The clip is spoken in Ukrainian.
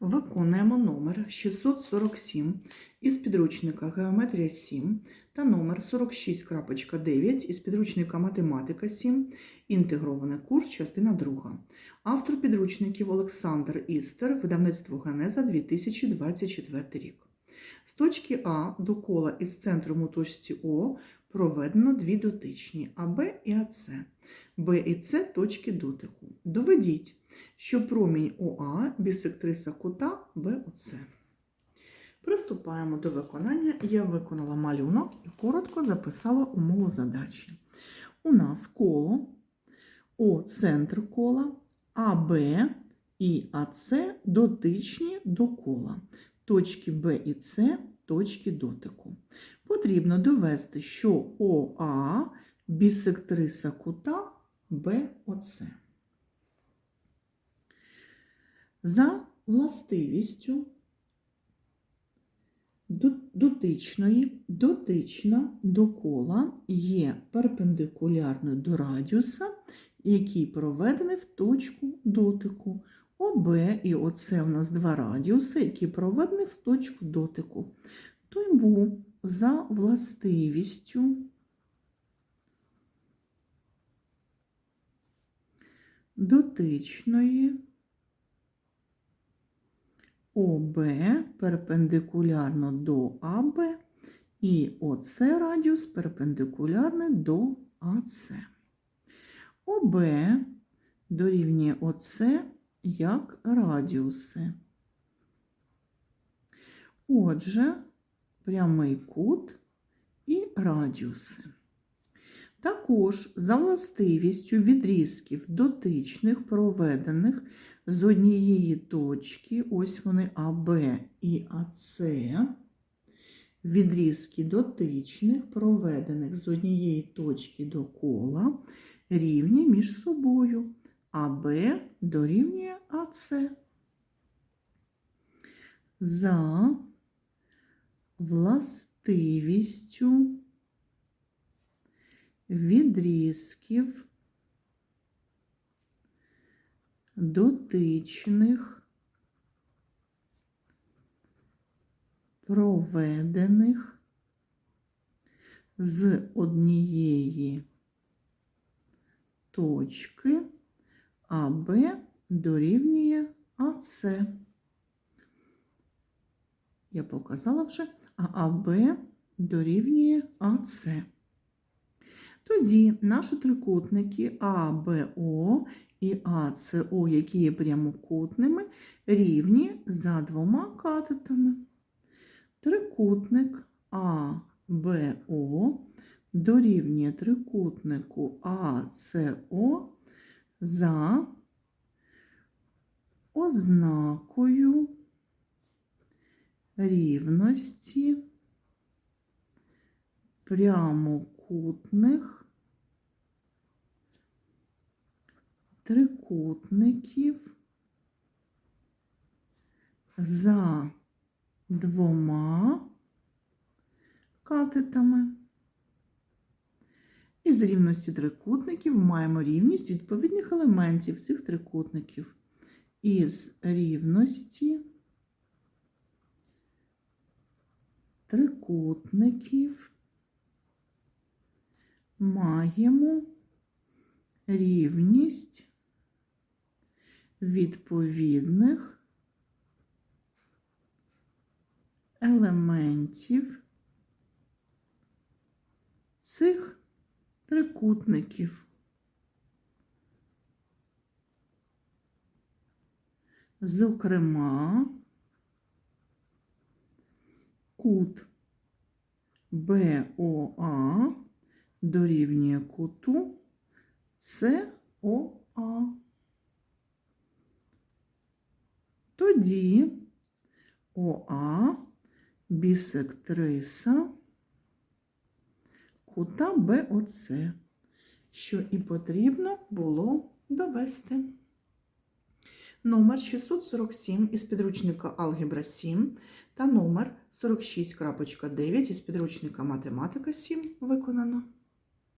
Виконуємо номер 647 із підручника Геометрія 7 та номер 46.9 із підручника Математика 7, інтегрований курс, частина 2. Автор підручників Олександр Істер, видавництво Генеза 2024 рік. З точки А до кола із центром у точці О проведено дві дотичні АБ і АЦ. Б і С точки дотику. Доведіть, що промінь ОА бісектриса кута БОЦ. Приступаємо до виконання. Я виконала малюнок і коротко записала умову задачі. У нас коло О центр кола, АБ і АЦ дотичні до кола. Точки Б і С точки дотику. Потрібно довести, що ОА бісектриса кута БОЦ. За властивістю дотичної, дотична до кола є перпендикулярною до радіуса, який проведений в точку дотику. ОБ і ОЦ у нас два радіуси, які проведені в точку дотику. Тому за властивістю дотичної ОБ перпендикулярно до АБ і ОЦ радіус перпендикулярний до АЦ. ОБ дорівнює ОЦ як радіуси. Отже, прямий кут і радіуси. Також за властивістю відрізків дотичних, проведених з однієї точки, ось вони АБ і АЦ, відрізки дотичних, проведених з однієї точки до кола, рівні між собою. АБ дорівнює АЦ. За властивістю відрізків дотичних, проведених з однієї точки АБ дорівнює АЦ. Я показала вже, а АБ дорівнює АЦ. Тоді наші трикутники АБО і АЦО, які є прямокутними, рівні за двома катетами. Трикутник АБО дорівнює трикутнику АЦО за ознакою рівності прямокутних трикутників за двома катетами. Із рівності трикутників маємо рівність відповідних елементів цих трикутників. Із рівності трикутників маємо рівність відповідних елементів цих трикутників. Зокрема, кут БОА дорівнює куту СОА. Тоді ОА бісектриса кута БОЦ, що і потрібно було довести. Номер 647 із підручника Алгебра 7 та номер 46.9 із підручника Математика 7 виконано.